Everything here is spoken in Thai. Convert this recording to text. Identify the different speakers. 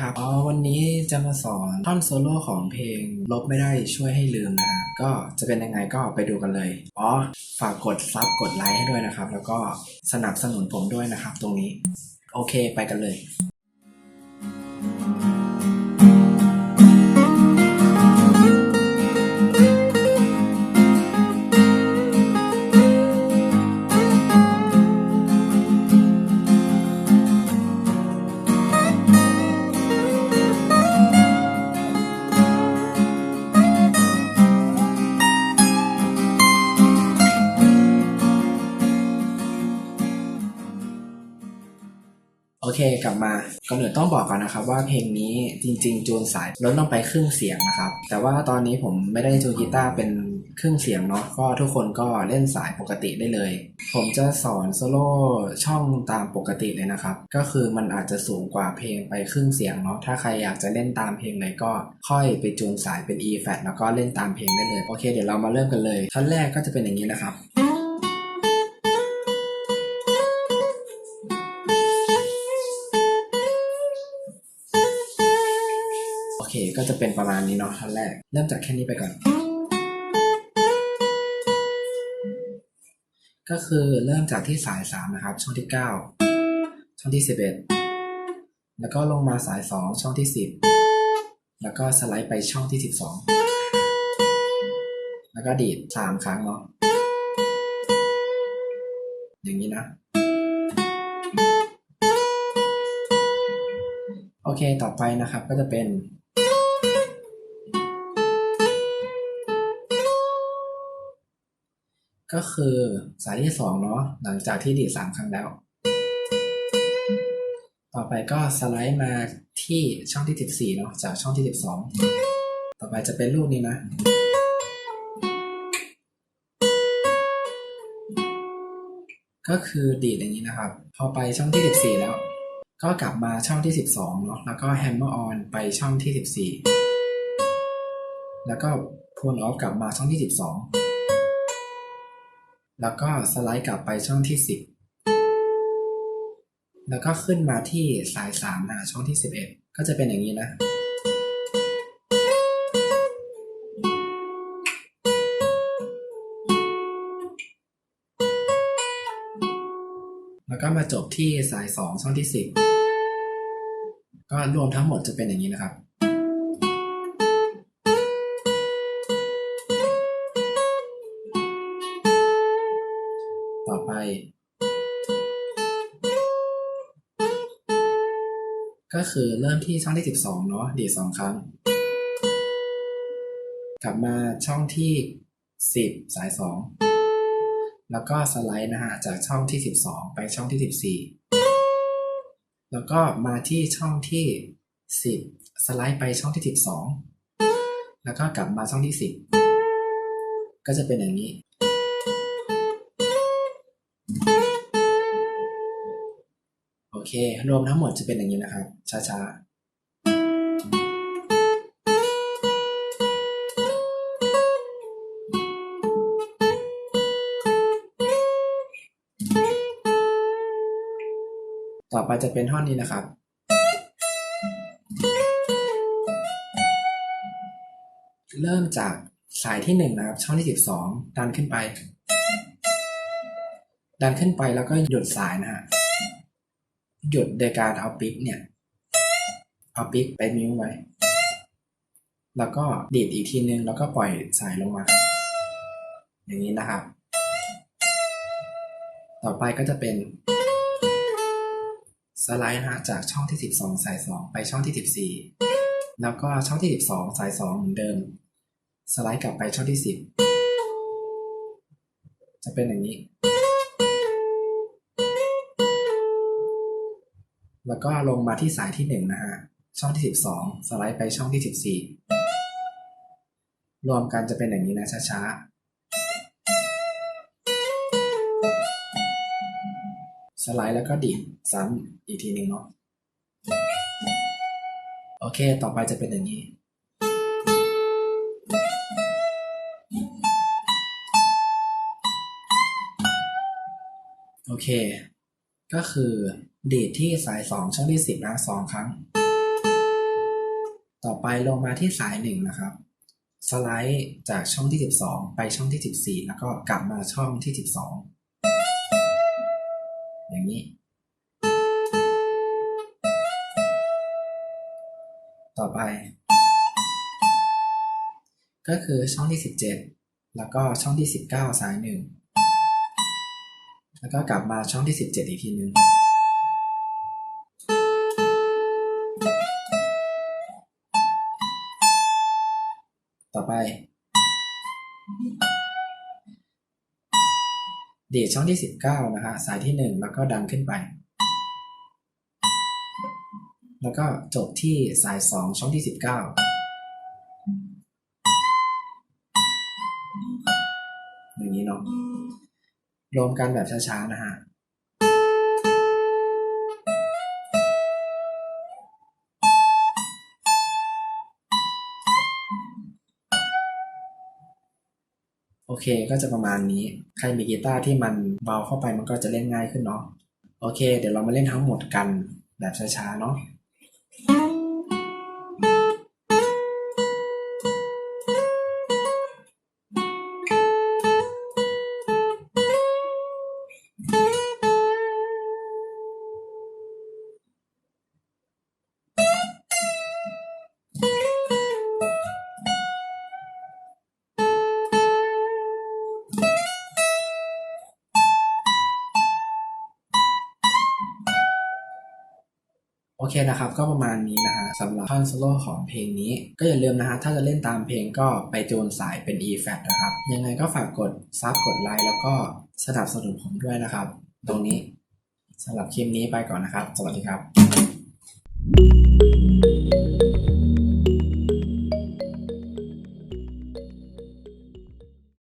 Speaker 1: ครับอ๋อวันนี้จะมาสอนท่อนโซโล่ของเพลงลบไม่ได้ช่วยให้ลืมนะฮะก็จะเป็นยังไงก็ไปดูกันเลยอ๋อฝากกดซับกดไลค์ให้ด้วยนะครับ แล้วก็สนับสนุนผมด้วยนะครับ ตรงนี้ โอเคไปกันเลย อเคกลับมาก่อนอื่นต้องบอกก่อนนะครับ ว่าเพลงนี้จริง ๆ จูนสายลดลงไปครึ่งเสียงนะครับ แต่ว่าตอนนี้ผมไม่ได้จูนกีตาร์เป็นครึ่งเสียงเนาะก็ทุกคนก็เล่นสายปกติได้เลย ผมจะสอนโซโล่ช่องตามปกติเลยนะครับ ก็คือมันอาจจะสูงกว่าเพลงไปครึ่งเสียงเนาะถ้าใครอยากจะเล่นตามเพลงเลยก็ค่อยไปจูนสายเป็น E flat แล้วก็เล่นตามเพลงได้เลยโอเค เดี๋ยวเรามาเริ่มกันเลยท่อนแรกก็จะเป็นอย่างนี้นะครับ ก็จะเป็นประมาณนี้เนาะท่อนแรก เริ่มจากแค่นี้ไปก่อน ก็คือเริ่มจากที่สายสามนะครับ ช่องที่เก้าช่องที่สิบเอ็ดแล้วก็ลงมาสายสองช่องที่สิบแล้วก็สไลด์ไปช่องที่สิบสองแล้วก็ดีดสามครั้งเนาะอย่างนี้นะโอเค ต่อไปนะครับ ก็จะเป็น ก็คือสายที่สองเนาะหลังจากที่ดีดสามครั้งแล้ว ต่อไปก็สไลด์มาที่ช่องที่สิบสี่เนาะจากช่องที่สิบสองต่อไปจะเป็นลูกนี้นะ ก็คือดีดอย่างนี้นะครับ พอไปช่องที่สิบสี่แล้ว ก็กลับมาช่องที่สิบสองเนาะแล้วก็แฮมเมอร์ออนไปช่องที่สิบสี่แล้วก็พูลออฟกลับมาช่องที่สิบสอง แล้วก็สไลด์กลับไปช่องที่ 10 แล้วก็ขึ้นมาที่สาย3นะช่องที่ 11 ก็จะเป็นอย่างนี้นะ แล้วก็มาจบที่สาย 2 ช่องที่ 10 ก็รวมทั้งหมดจะเป็นอย่างนี้นะครับ ก็คือเริ่มที่ช่องที่ 12 เนาะดีดสองครั้ง กลับมาช่องที่ 10 สาย 2 แล้วก็สไลด์นะฮะ จากช่องที่ 12 ไปช่องที่ 14 แล้วก็มาที่ช่องที่ 10 สไลด์ไปช่องที่ 12 แล้วก็กลับมาช่องที่ 10 ก็จะเป็นอย่างนี้ เค รวมทั้งหมดจะเป็นอย่างนี้นะครับ ช้าๆต่อไปจะเป็นท่อนนี้นะครับ เริ่มจากสายที่หนึ่งนะครับ ช่องที่สิบสองดันขึ้นไป ดันขึ้นไปแล้วก็หยุดสายนะฮะ หยุดโดยการเอาปิ๊กเนี่ย เอาปิ๊กไปมิวไว้ แล้วก็ดีดอีกทีนึง แล้วก็ปล่อยสายลงมา อย่างนี้นะครับ ต่อไปก็จะเป็น สไลด์นะฮะจากช่องที่ 12 สาย 2 ไปช่องที่ 14 แล้วก็ช่องที่ 12 สาย 2 เหมือนเดิม สไลด์กลับไปช่องที่ 10 จะเป็นอย่างนี้ แล้วก็ลงมาที่สายที่หนึ่งนะฮะ ช่องที่สิบสองสไลด์ไปช่องที่สิบสี่รวมกันจะเป็นอย่างนี้นะช้าๆ สไลด์แล้วก็ดีดซ้ำอีกทีหนึ่งเนาะ โอเค ต่อไปจะเป็นอย่างนี้โอเค ก็คือดีดที่สายสองช่องที่สิบนะสองครั้ง ต่อไปลงมาที่สายหนึ่งนะครับ สไลด์จากช่องที่ 12 ไปช่องที่ 14 แล้วก็กลับมาช่องที่ 12 อย่างนี้ ต่อไป ก็คือช่องที่ 17 แล้วก็ช่องที่ 19 สายหนึ่ง แล้วก็กลับมาช่องที่ 17 อีกทีนึง ต่อไป ดีดช่องที่ 19 นะฮะ สายที่ 1 แล้วก็ดันขึ้นไป แล้วก็จบที่สาย 2 ช่องที่ 19 รวมกันแบบช้าๆ นะฮะโอเคก็จะประมาณนี้ ใครมีกีตาร์ที่มันเบาเข้าไปมันก็จะเล่นง่ายขึ้นเนาะ โอเค เดี๋ยวเรามาเล่นทั้งหมดกันแบบช้าๆ เนาะ โอเคนะครับ ก็ประมาณนี้นะฮะสำหรับท่อนโซโล่ของเพลงนี้ ก็อย่าลืมนะฮะถ้าจะเล่นตามเพลงก็ไปจูนสายเป็น E flat นะครับ ยังไงก็ฝากกดซับกดไลค์แล้วก็สนับสนุนผมด้วยนะครับ ตรงนี้สำหรับคลิปนี้ไปก่อนนะครับ สวัสดีครับ